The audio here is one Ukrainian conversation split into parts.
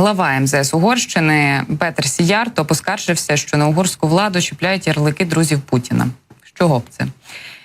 Глава МЗС Угорщини Петер Сіярто поскаржився, що на угорську владу чіпляють ярлики друзів Путіна. Чого б це?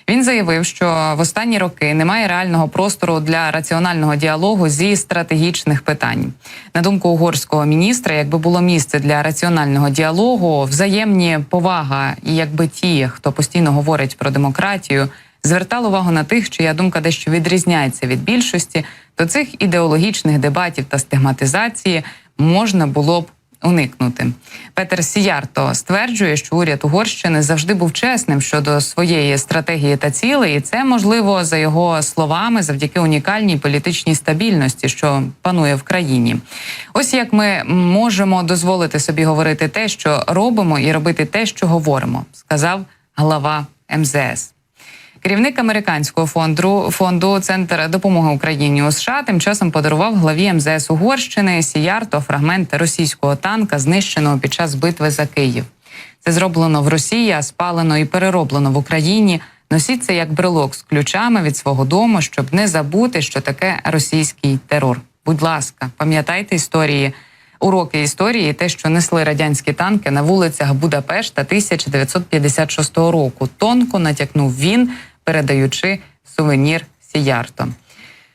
Він заявив, що в останні роки немає реального простору для раціонального діалогу зі стратегічних питань. На думку угорського міністра, якби було місце для раціонального діалогу, взаємні повага, і якби ті, хто постійно говорить про демократію, звертали увагу на тих, чия думка дещо відрізняється від більшості, то цих ідеологічних дебатів та стигматизації можна було б уникнути. Петер Сіярто стверджує, що уряд Угорщини завжди був чесним щодо своєї стратегії та цілей, і це можливо за його словами завдяки унікальній політичній стабільності, що панує в країні. Ось як ми можемо дозволити собі говорити те, що робимо, і робити те, що говоримо, сказав глава МЗС. Керівник американського фонду фонду Центр допомоги Україні у США тим часом подарував главі МЗС Угорщини Сіярто фрагмент російського танка, знищеного під час битви за Київ. Це зроблено в Росії, а спалено і перероблено в Україні. Носіть це як брелок з ключами від свого дому, щоб не забути, що таке російський терор. Будь ласка, пам'ятайте історії. Уроки історії, те, що несли радянські танки на вулицях Будапешта 1956 року. Тонко натякнув він, передаючи сувенір Сіярто.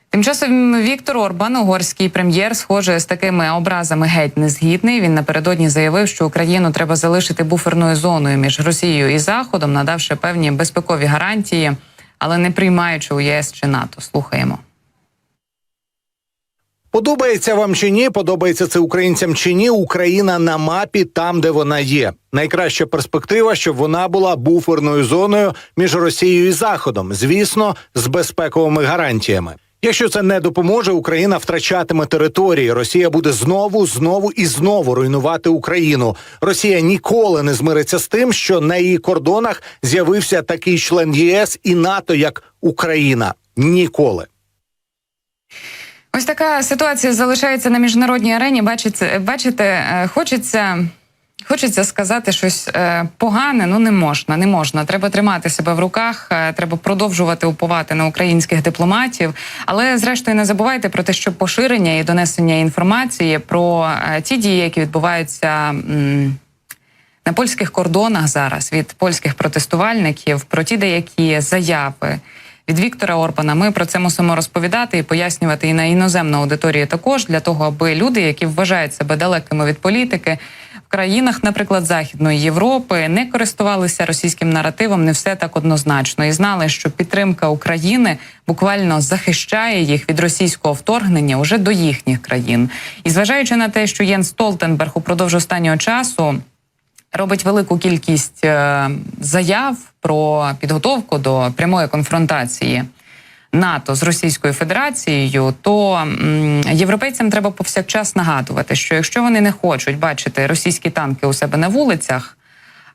Тим часом Віктор Орбан, угорський прем'єр, схоже, з такими образами геть не згідний. Він напередодні заявив, що Україну треба залишити буферною зоною між Росією і Заходом, надавши певні безпекові гарантії, але не приймаючи у ЄС чи НАТО. Слухаємо. Подобається вам чи ні, подобається це українцям чи ні. Україна на мапі там, де вона є. Найкраща перспектива, щоб вона була буферною зоною між Росією і Заходом, звісно, з безпековими гарантіями. Якщо це не допоможе, Україна втрачатиме території. Росія буде знову, знову і знову руйнувати Україну. Росія ніколи не змириться з тим, що на її кордонах з'явився такий член ЄС і НАТО, як Україна. Ніколи. Ось така ситуація залишається на міжнародній арені. Бачите, бачите, хочеться. Хочеться сказати щось е, погане, ну не можна, не можна. Треба тримати себе в руках, е, треба продовжувати уповати на українських дипломатів. Але зрештою не забувайте про те, що поширення і донесення інформації про е, ті дії, які відбуваються. На польських кордонах зараз від польських протестувальників про ті деякі заяви від Віктора Орбана. Ми про це мусимо розповідати і пояснювати і на іноземну аудиторію також для того, аби люди, які вважають себе далекими від політики. Країнах, наприклад, Західної Європи, не користувалися російським наративом, не все так однозначно, і знали, що підтримка України буквально захищає їх від російського вторгнення уже до їхніх країн. І зважаючи на те, що Єн Столтенберг упродовж останнього часу робить велику кількість е, заяв про підготовку до прямої конфронтації НАТО з Російською Федерацією, то європейцям треба повсякчас нагадувати, що якщо вони не хочуть бачити російські танки у себе на вулицях.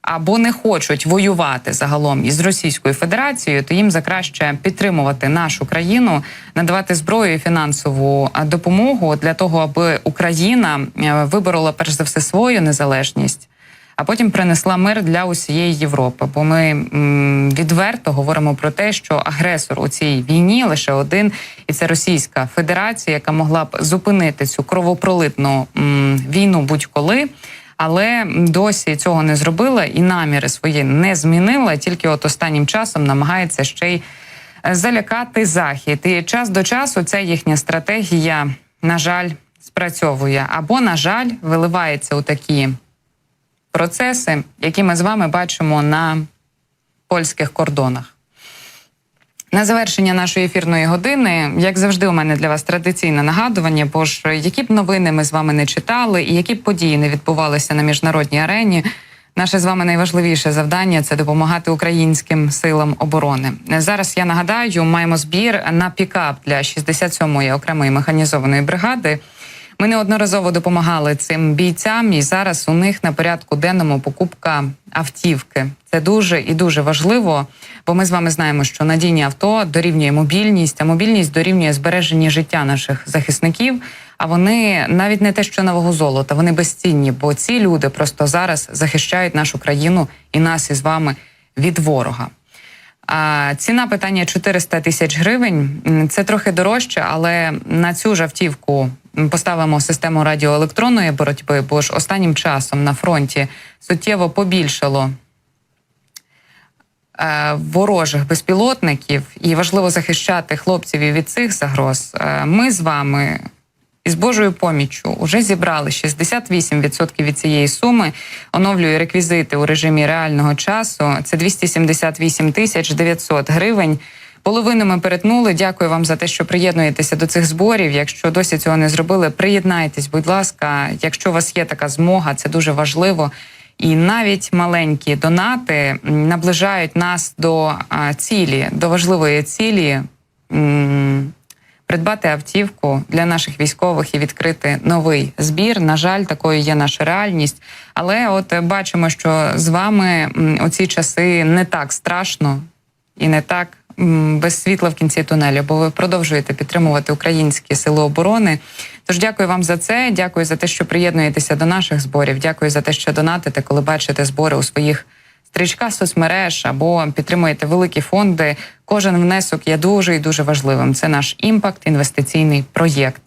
Або не хочуть воювати загалом із Російською Федерацією, то їм закраще підтримувати нашу країну, надавати зброю і фінансову допомогу для того, аби Україна е, виборола перш за все свою незалежність, а потім принесла мир для усієї Європи. Бо ми відверто говоримо про те, що агресор у цій війні лише один, і це Російська Федерація, яка могла б зупинити цю кровопролитну війну будь-коли. Але досі цього не зробила і наміри свої не змінила. Тільки от останнім часом намагається ще й е, залякати захід. І час до часу ця їхня стратегія, на жаль, спрацьовує або, на жаль, виливається у такі процеси, які ми з вами бачимо на польських кордонах. На завершення нашої ефірної години, як завжди, у мене для вас традиційне нагадування, бо ж які б новини ми з вами не читали, і які б події не відбувалися на міжнародній арені. Наше з вами найважливіше завдання це допомагати українським силам оборони. Зараз я нагадаю, маємо збір на пікап для 67-ї окремої механізованої бригади. Ми неодноразово допомагали цим бійцям, і зараз у них на порядку денному покупка автівки. Це дуже і дуже важливо, бо ми з вами знаємо, що надійні авто дорівнює мобільність, а мобільність дорівнює збереження життя наших захисників. А вони навіть не те, що нового золота, вони безцінні, бо ці люди просто зараз захищають нашу країну і нас із вами від ворога. А ціна питання 400 тисяч гривень. Це трохи дорожче, але на цю ж автівку поставимо систему радіоелектронної боротьби, бо ж останнім часом на фронті суттєво побільшало е, ворожих безпілотників, і важливо захищати хлопців і від цих загроз. Е, Ми з вами із Божою поміччю вже зібрали 68% від цієї суми. Оновлюю реквізити у режимі реального часу. Це 278 тисяч 900 гривень. Половину ми перетнули. Дякую вам за те, що приєднуєтеся до цих зборів. Якщо досі цього не зробили, приєднайтесь, будь ласка. Якщо у вас є така змога, це дуже важливо. І навіть маленькі донати наближають нас до цілі, до важливої цілі. Придбати автівку для наших військових і відкрити новий збір. На жаль, такою є наша реальність. Але от бачимо, що з вами у ці часи не так страшно і не так без світла в кінці тунелю, бо ви продовжуєте підтримувати українські сили оборони. Тож дякую вам за це. Дякую за те, що приєднуєтеся до наших зборів. Дякую за те, що донатите, коли бачите збори у своїх стрічках соцмереж або підтримуєте великі фонди. Кожен внесок є дуже і дуже важливим. Це наш імпакт, інвестиційний проєкт.